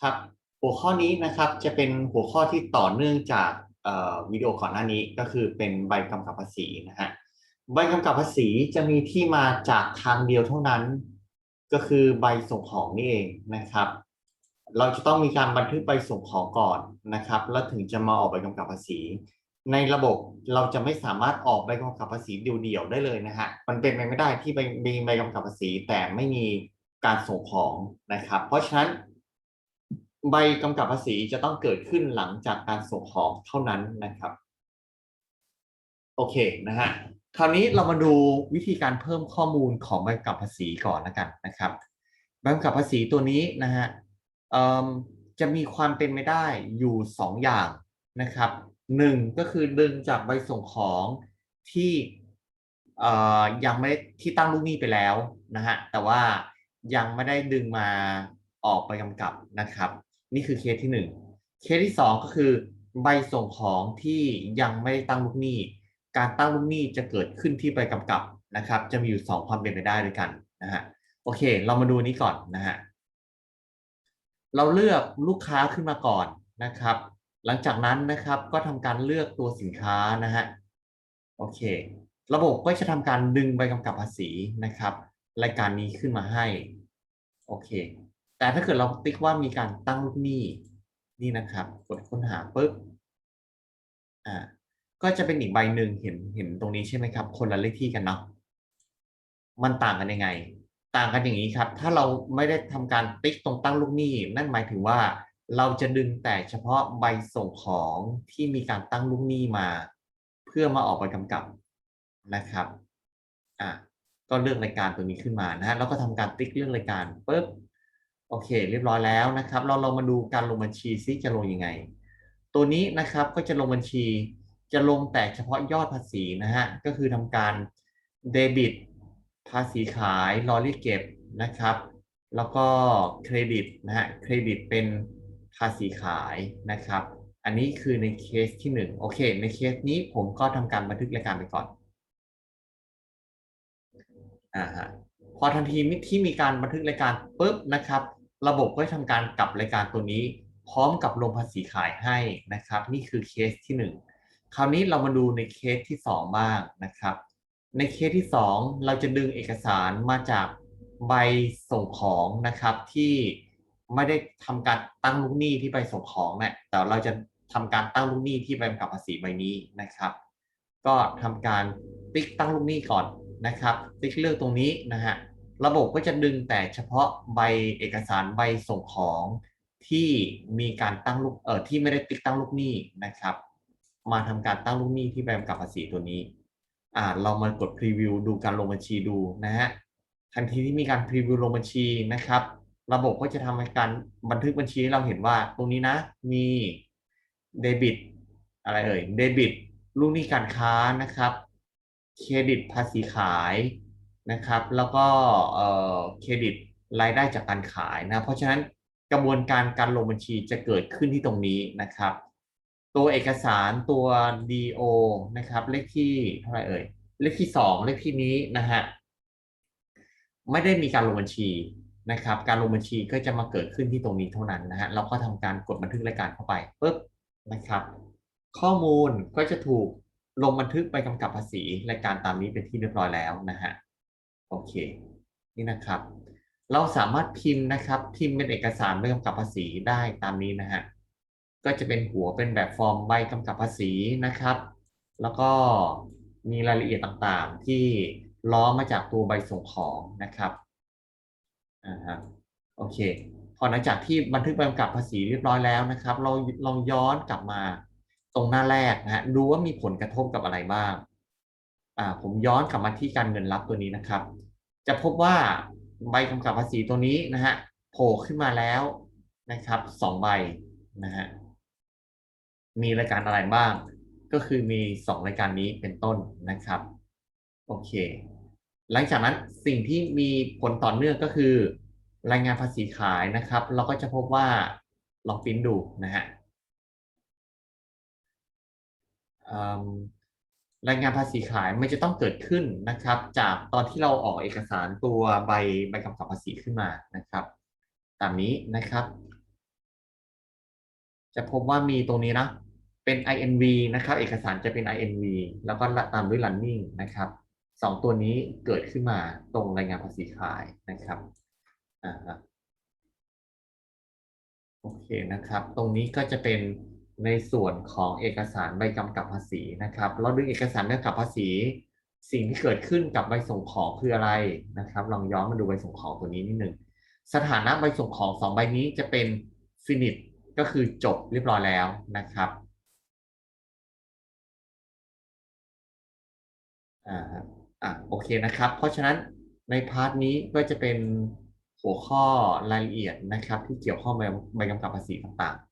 ครับหัวข้อนี้นะครับจะเป็นหัวข้อที่ต่อเนื่องจากวิดีโอก่อนหน้านี้ก็คือเป็นใบกำกับภาษีนะฮะใบกำกับภาษีจะมีที่มาจากทางเดียวเท่านั้น ก็คือใบส่งของนี่เองนะครับ เราจะต้องมีการบันทึกใบส่งของก่อนนะครับ แล้วถึงจะมาออกใบกำกับภาษี ในระบบเราจะไม่สามารถออกใบกำกับภาษีเดี่ยวๆได้เลยนะฮะมันเป็นไปไม่ได้ที่มีใบกำกับภาษีแต่ไม่มี การส่งของนะครับ เพราะฉะนั้นใบกำกับภาษีจะต้องเกิดขึ้นหลังจากการส่งของเท่านั้นนะครับ โอเคนะฮะคราวนี้เรามาดูวิธีการเพิ่มข้อมูลของใบกำกับภาษีก่อนแล้วกันนะครับใบกำกับภาษีตัวนี้นะฮะจะมีความเป็นไม่ได้อยู่สองอย่างนะครับหนึ่งก็คือดึงจากใบส่งของที่ยังไม่ที่ตั้งลูกหนี้ไปแล้วนะฮะแต่ว่า ยังไม่ได้ดึงมาออกไปกำกับนะครับ นี่คือเคสที่หนึ่งเคสที่สองก็คือใบส่งของที่ยังไม่ได้ตั้งลูกหนี้ การตั้งลูกหนี้จะเกิดขึ้นที่ใบกำกับนะครับ จะมีอยู่สองความเป็นไปได้ด้วยกันนะฮะโอเค เรามาดูนี้ก่อนนะฮะเราเลือกลูกค้าขึ้นมาก่อนนะครับ หลังจากนั้นนะครับก็ทำการเลือกตัวสินค้านะฮะโอเค ระบบก็จะทำการดึงใบกำกับภาษีนะครับ รายการนี้ขึ้นมาให้ โอเค แต่ถ้าเกิดเราติ๊กว่ามีการตั้งลูกหนี้นี่นะครับ กดค้นหาปุ๊บอ่าก็จะเป็นอีกใบหนึ่งเห็นเห็นตรงนี้ใช่ไหมครับ คนละเลขที่กันเนาะมันต่างกันยังไง ต่างกันอย่างนี้ครับ ถ้าเราไม่ได้ทำการติ๊กตรงตั้งลูกหนี้ นั่นหมายถึงว่าเราจะดึงแต่เฉพาะใบส่งของที่มีการตั้งลูกหนี้มา เพื่อมาออกใบกำกับนะครับ อะ ก็เลือกรายการตัวนี้ขึ้นมานะฮะแล้วก็ทำการติ๊กเลือกรายการปุ๊บโอเค เรียบร้อยแล้วนะครับ เราลองมาดูการลงบัญชีซิจะลงยังไง ตัวนี้นะครับก็จะลงบัญชีจะลงแต่เฉพาะยอดภาษีนะฮะก็คือทำการเดบิตภาษีขายรอรีเก็บนะครับ แล้วก็เครดิตนะฮะเครดิตเป็นภาษีขายนะครับ อันนี้คือในเคสที่ 1 โอเค ในเคสนี้ผมก็ทำการบันทึกรายการไปก่อน อ่าฮะพอทันทีที่มีการบันทึกรายการปุ๊บนะครับ ระบบก็จะทำการกลับรายการตัวนี้ พร้อมกับลงภาษีขายให้นะครับ นี่คือเคสที่ 1 คราวนี้เรามาดูในเคสที่ 2 บ้างนะครับ ในเคสที่ 2 เราจะดึงเอกสารมาจากใบส่งของนะครับที่ไม่ได้ทำการตั้งลูกหนี้ที่ใบส่งของเนี่ยแต่เราจะทำการตั้งลูกหนี้ที่ใบกำกับภาษีใบนี้นะครับ ก็ทำการติ๊กตั้งลูกหนี้ก่อน นะครับติ๊กเลือกตรงนี้นะฮะระบบก็จะดึงแต่เฉพาะใบเอกสารใบส่งของที่มีการตั้งลูกเอ่อที่ไม่ได้ติ๊กตั้งลูกหนี้นะครับ มาทำการตั้งลูกหนี้ที่ใบกำกับภาษีตัวนี้อ่าเรามากดพรีวิวดูการลงบัญชีดูนะฮะทันทีที่มีการพรีวิวลงบัญชีนะครับ ระบบก็จะทำการบันทึกบัญชีให้เราเห็นว่าตรงนี้นะมีเดบิตอะไรเอ่ยเดบิตลูกหนี้การค้านะครับ เครดิตภาษีขายนะครับ แล้วก็เครดิตรายได้จากการขายนะ เพราะฉะนั้นกระบวนการการลงบัญชีจะเกิดขึ้นที่ตรงนี้นะครับ ตัวเอกสารตัว DO นะครับเลขที่เท่าไหร่เอ่ยเลขที่สองเลขที่นี้นะฮะไม่ได้มีการลงบัญชีนะครับ การลงบัญชีก็จะมาเกิดขึ้นที่ตรงนี้เท่านั้นนะฮะเราก็ทำการกดบันทึกรายการเข้าไปปุ๊บนะครับ ข้อมูลก็จะถูก ลงบันทึกไปกำกับภาษีรายการตามนี้เป็นที่เรียบร้อยแล้วนะฮะโอเค นี่นะครับ เราสามารถพิมพ์นะครับพิมพ์เป็นเอกสารใบกำกับภาษีได้ตามนี้นะฮะก็จะเป็นหัวเป็นแบบฟอร์มใบกำกับภาษีนะครับ แล้วก็มีรายละเอียดต่างๆ ที่ล้อมาจากตัวใบส่งของนะครับอ่าฮะโอเคพอหลังจากที่บันทึกใบกำกับภาษีเรียบร้อยแล้วนะครับ เราลองย้อนกลับมา ตรงหน้าแรกนะฮะดูว่ามีผลกระทบกับอะไรบ้างอ่าผมย้อนกลับมาที่การเงินรับตัวนี้นะครับ จะพบว่าใบกำกับภาษีตัวนี้นะฮะโผล่ขึ้นมาแล้วนะครับสองใบนะฮะมีรายการอะไรบ้าง ก็คือมีสองรายการนี้เป็นต้นนะครับ โอเค หลังจากนั้นสิ่งที่มีผลต่อเนื่องก็คือ รายงานภาษีขายนะครับ เราก็จะพบว่าลองปิ้นดูนะฮะ รายงานภาษีขายมันจะต้องเกิดขึ้นนะครับ จากตอนที่เราออกเอกสารตัวใบใบกำกับภาษีขึ้นมานะครับ ตามนี้นะครับ จะพบว่ามีตรงนี้นะ เป็น INV นะครับ เอกสารจะเป็น INV แล้วก็ตามด้วย running นะครับสองตัวนี้เกิดขึ้นมาตรงรายงานภาษีขายนะครับอ่าโอเคนะครับ ตรงนี้ก็จะเป็น ในส่วนของเอกสารใบกำกับภาษีนะครับ เราดึงเอกสารใบกำกับภาษี สิ่งที่เกิดขึ้นกับใบส่งของคืออะไรนะครับ ลองย้อนมาดูใบส่งของตัวนี้นิดหนึ่งสถานะใบส่งของสองใบนี้จะเป็น finish ก็คือจบเรียบร้อยแล้วนะครับอ่าอะโอเคนะครับ เพราะฉะนั้นในพาร์ทนี้ก็จะเป็นหัวข้อรายละเอียดนะครับ ที่เกี่ยวข้องใบใบกำกับภาษีต่างๆ